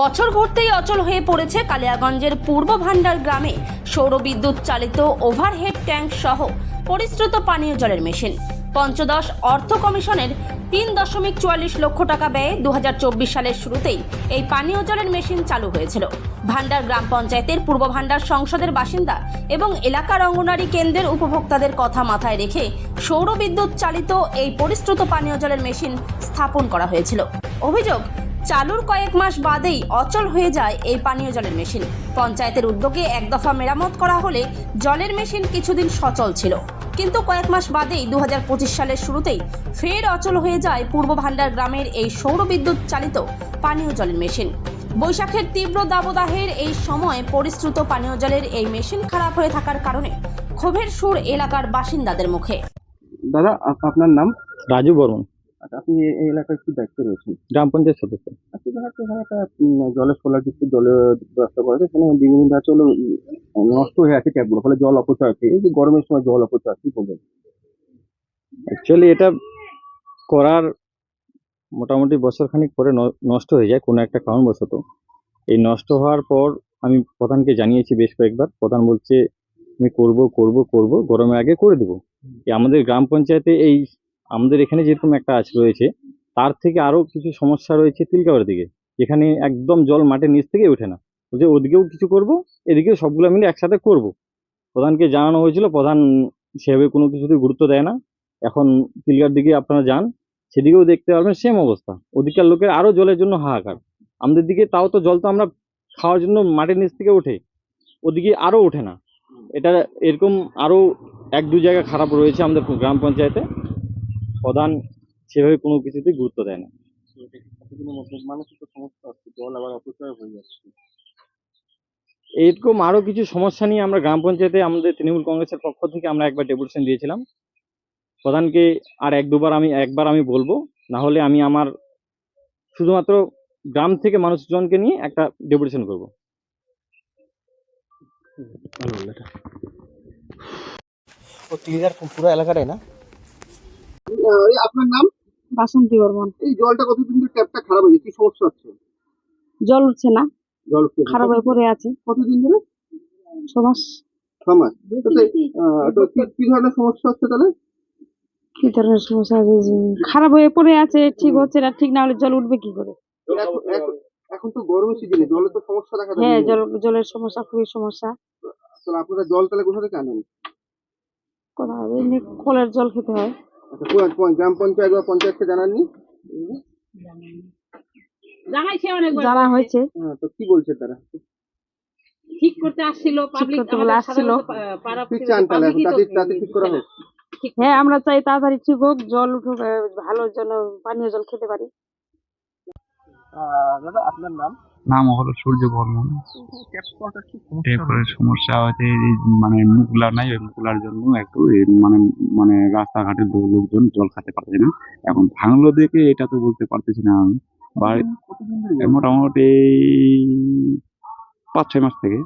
বছর ঘুরতেই অচল হয়ে পড়েছে কালিয়াগঞ্জের পূর্ব ভান্ডার গ্রামে সৌরবিদ্যুৎ চালিত ওভারহেড ট্যাঙ্ক সহ পরিশ্রুত পানীয় জলের মেশিন। পঞ্চদশ অর্থ কমিশনের তিন দশমিক চুয়াল্লিশ লক্ষ টাকা ব্যয়ে দুহাজার চব্বিশ সালের শুরুতেই এই পানীয় জলের মেশিন চালু হয়েছিল। ভান্ডার গ্রাম পঞ্চায়েতের পূর্ব ভান্ডার সংসদের বাসিন্দা এবং এলাকার অঙ্গনারী কেন্দ্রের উপভোক্তাদের কথা মাথায় রেখে সৌরবিদ্যুৎ চালিত এই পরিশ্রুত পানীয় জলের মেশিন স্থাপন করা হয়েছিল। অভিযোগ চালুর কয়েক মাস বাদেই অচল হয়ে যায় এই পানীয় জলের মেশিন। পঞ্চায়েতের উদ্যোগে এক দফা মেরামত করা হলে জলের মেশিন কিছুদিন সচল ছিল। কিন্তু কয়েক মাস বাদেই দুহাজার পঁচিশ সালের শুরুতেই ফের অচল হয়ে যায় পূর্ব ভান্ডার গ্রামের এই সৌরবিদ্যুৎ চালিত পানীয় জলের মেশিন। বৈশাখের তীব্র দাবদাহের এই সময় পরিশ্রুত পানীয় জলের এই মেশিন খারাপ হয়ে থাকার কারণে ক্ষোভের সুর এলাকার বাসিন্দাদের মুখে। দাদা আপনার নাম? রাজু বর্মন আচ্ছা আপনি এই- এলাকায় কি দায়িত্ব রয়েছেন। গ্রাম পঞ্চায়েত সদস্য। আচ্ছা দেখা এখানে একটা জলের সোলার যুক্ত জলের ব্যবস্থা করা আছে সেখানে দিন দিন হলো নষ্ট হয়ে আছে ট্যাপগুলো ফলে জল অপচয় হচ্ছে। এই যে গরমের সময় জল অপচয় কি বলবেন? অ্যাকচুয়ালি এটা করার মোটামুটি বছরখানিক পরে নষ্ট হয়ে যায় কোনো একটা কারণবশত। এই নষ্ট হওয়ার পর আমি প্রধানকে জানিয়েছি বেশ কয়েকবার প্রধান বলছে আমি করব করব করব গরমের আগে করে দেবো। আমাদের গ্রাম পঞ্চায়েতে এই আমাদের এখানে যেরকম একটা আছে রয়েছে, তার থেকে আরও কিছু সমস্যা রয়েছে তিলকাওয়ার দিকে। যেখানে একদম জল মাটির নিচ থেকে ওঠে না। বলছে ওদিকেও কিছু করব, এদিকেও সবগুলো মিলে একসাথে করব। প্রধানকে জানানো হয়েছিল, প্রধান সেভাবে কোনো কিছুতে গুরুত্ব দেয় না। এখন তিলকার দিকে আপনারা যান, সেদিকেও দেখতে পারবেন সেম অবস্থা। ওদিককার লোকের আরও জলের জন্য হাহাকার। আমাদের দিকে তাও তো জল তো আমরা খাওয়ার জন্য মাটির নিচ থেকে ওঠে, ওদিকে আরও ওঠে না। এটা এরকম আরও এক দু জায়গা খারাপ রয়েছে আমাদের গ্রাম পঞ্চায়েতে। প্রধান সেভাবে কোনো কিছুতেই গুরুত্ব দেয় না। এরকম আরও কিছু সমস্যা নিয়ে আমরা গ্রাম পঞ্চায়েতে আমাদের তৃণমূল কংগ্রেসের পক্ষ থেকে আমরা একবার ডেপুটেশন দিয়েছিলাম। প্রধানকে আর এক দুবার আমি, একবার আমি বলব না হলে আমি আমার শুধুমাত্র গ্রাম থেকে মানুষজনকে নিয়ে একটা ডেপুটেশন করব। ও তিলগার পুরো এলাকাটাই না? আপনার নাম? বাসন্তী বর্মন। এই জলটা কতদিন ধরে ট্যাপটা খারাপ হয়েছে কি সমস্যা হচ্ছে? জল উঠছে না। জল উঠছে খারাপ হয়ে পড়ে আছে। কতদিন ধরে? ছ মাস আহ, তো কি- ধরনের সমস্যা হচ্ছে তাহলে? কি ধরনের সমস্যা খারাপ হয়ে পড়ে আছে ঠিক হচ্ছে না ঠিক না হলে জল উঠবে কি করে? এখন- তো গরমের সিজনে জলের তো সমস্যা দেখা যায় হ্যাঁ জল জলের সমস্যা খুবই সমস্যা। তাহলে আপনারা জল তাহলে কোথা থেকে আনেন? এমনি কলের জল খেতে হয়। গ্রাম পঞ্চায়েত বা পঞ্চায়েতকে জানাননি? জানা হয়েছে। হ্যাঁ তো কি বলছে তারা? ঠিক করতে আসছিল পাবলিক আসছিল। ঠিক চান তাহলে তাতে তাতে ঠিক করা হোক। হ্যাঁ আমরা চাই তাড়াতাড়ি ঠিক হোক জল উঠুক ভালো যেন পানীয় জল খেতে পারি। আহ, দাদা আপনার নাম? নাম হলো সূর্য বর্মন এরপরে সমস্যা হচ্ছে এই মানে মুগলা নাই ওই মুগলার জন্য একটু মানে মানে রাস্তাঘাটে লোক- লোকজন জল খেতে পারছে না। এখন ভাঙলো দেখে এটা তো বলতে পারতেছি না আমি। মোটামুটি পাঁচ ছয় মাস থেকে।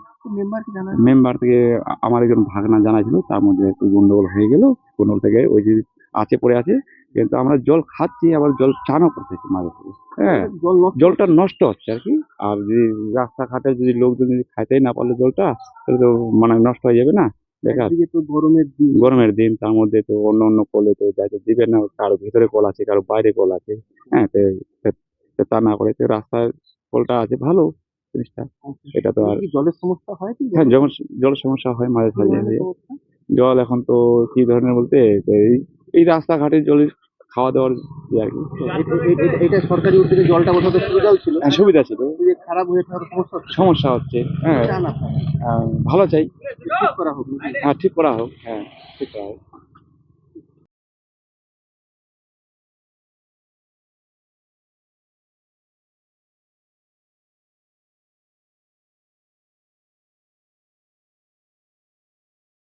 মেম্বার থেকে আমার একজন ভাগনা জানাইছিল তার মধ্যে একটু গন্ডগোল হয়ে গেল। গন্ডগোল থেকে ওই যে আছে পড়ে আছে। কিন্তু আমরা জল খাচ্ছি আবার জল চানও করতেছি মাঝে হ্যাঁ জল জলটা নষ্ট হচ্ছে আর কি। আর যদি রাস্তাঘাটে যদি লোকজন যদি খাইতেই না পারলে জলটা তাহলে তো মানে নষ্ট হয়ে যাবে না। তো গরমের দিন। গরমের দিন তার মধ্যে তো অন্য অন্য কলে তো যাইতে দিবে না কারও ভিতরে কল আছে কারও বাইরে কল আছে হ্যাঁ তো না করে তো রাস্তার কলটা আছে ভালো জিনিসটা। এটা তো আর জলের সমস্যা হয় হ্যাঁ জল জল সমস্যা হয় মাঝে সাঝে জলের জল এখন তো কি ধরনের বলতে এই রাস্তাঘাটের জলের খাওয়া দাওয়ার ইয়ে আর কি। এটা সরকারি উদ্যোগে জলটা কোথাও সুবিধাও ছিল। হ্যাঁ, সুবিধা ছিল। খারাপ হয়ে থাকার সমস্যা হচ্ছে, সমস্যা হচ্ছে হ্যাঁ। ভালো চাই। ঠিক করা হোক হ্যাঁ ঠিক করা হোক হ্যাঁ ঠিক করা হোক।